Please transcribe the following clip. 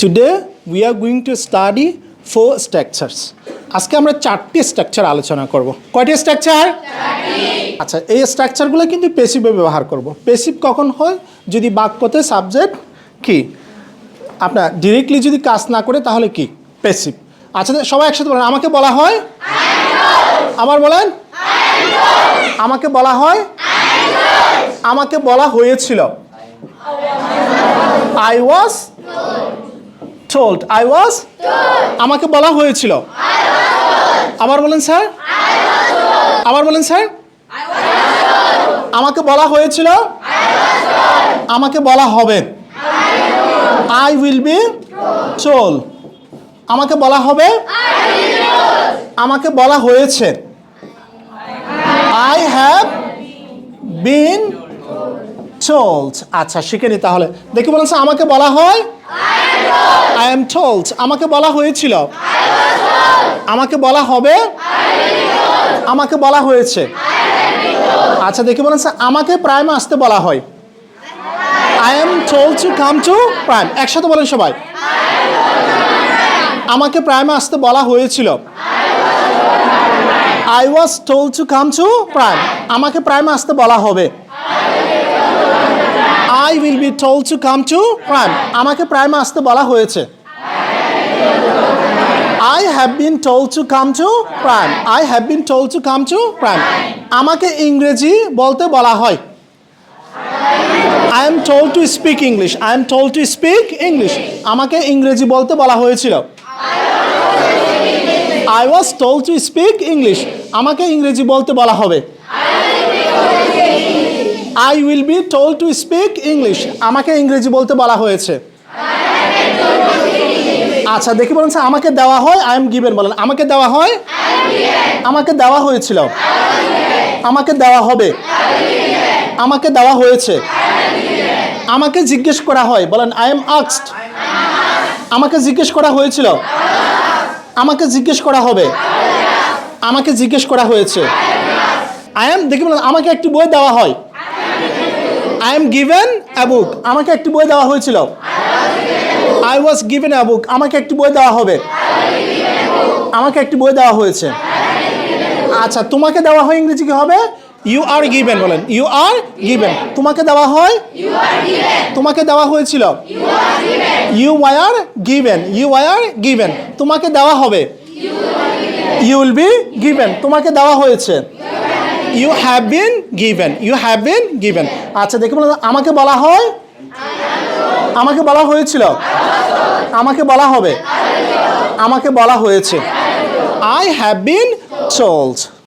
Today we are going to study four structures আজকে আমরা চারটি স্ট্রাকচার আলোচনা করব। কয়টি স্ট্রাকচার আচ্ছা এই স্ট্রাকচারগুলো কিন্তু পেসিভে ব্যবহার করব। পেসিভ কখন হয়? যদি বাক্যতে সাবজেক্ট কি? আপনার ডিরেক্টলি যদি কাজ না করে তাহলে কি? পেসিভ আচ্ছা সবাই একসাথে বলেন আমাকে বলা হয়? আবার বলেন? আমাকে বলা হয়? আমাকে বলা হয়েছিল। I was told I was আমাকে বলা হয়েছিল। আবার বলেন স্যার। আবার বলেন স্যার। আমাকে বলা হয়েছিল। আমাকে বলা হবে। আই উইল বি টোল আমাকে বলা হবে। আমাকে বলা হয়েছে। আই হ্যাভ বিন টোল্ড আচ্ছা শিখে নি তাহলে। দেখি বলেন স্যার আমাকে বলা হয়। আই এম টোল্ড আমাকে বলা হয়েছিল। আমাকে বলা হবে। আমাকে বলা হয়েছে। আচ্ছা দেখি বলেন স্যার, আমাকে প্রাইমে আসতে বলা হয়। I am told to come to prime একসাথে বলেন সবাই। আমাকে প্রাইমে আসতে বলা হয়েছিল। I was told to come to prime আমাকে প্রাইমে আসতে বলা হবে। I will be told to come to prime আমাকে প্রাইমে আসতে বলা হয়েছে। I have been told to come to prime I have been told to come to prime আমাকে ইংরেজি বলতে বলা হয়। I am told to speak English I am told to speak English আমাকে ইংরেজি বলতে বলা হয়েছিল। I was told to speak English আমাকে ইংরেজি বলতে বলা হবে। I will be told to speak English আমাকে ইংরেজি বলতে বলা হয়েছে। আচ্ছা দেখি বলেন আমাকে দেওয়া হয় আই এম গিভেন বলেন। আমাকে দেওয়া হয়? আমাকে দেওয়া হয়েছিল। আমাকে দেওয়া হবে। আমাকে দেওয়া হয়েছে। আমাকে জিজ্ঞেস করা হয়। বলেন আই এম আক্সড আমাকে জিজ্ঞেস করা হয়েছিল। আমাকে জিজ্ঞেস করা হবে। আমাকে জিজ্ঞেস করা হয়েছে। আই এম দেখি বলেন, আমাকে একটি বই দেওয়া হয়। I am given a book আমাকে একটি বই দেওয়া হয়েছিল। I was given a book আমাকে একটি বই দেওয়া হবে। আমাকে একটি বই দেওয়া হয়েছে। আচ্ছা তোমাকে দেওয়া হয় ইংরেজি কি হবে? ইউ আর গিভেন বলেন। ইউ আর গিভেন তোমাকে দেওয়া হয়? তোমাকে দেওয়া হয়েছিল। You were given you were given তোমাকে দেওয়া হবে। ইউ উইল বি গিভেন তোমাকে দেওয়া হয়েছে। You have been given you have been given আচ্ছা দেখে বলুন, আমাকে বলা হয়? আমাকে বলা হয়েছিল। আমাকে বলা হবে। আমাকে বলা হয়েছে। I have been told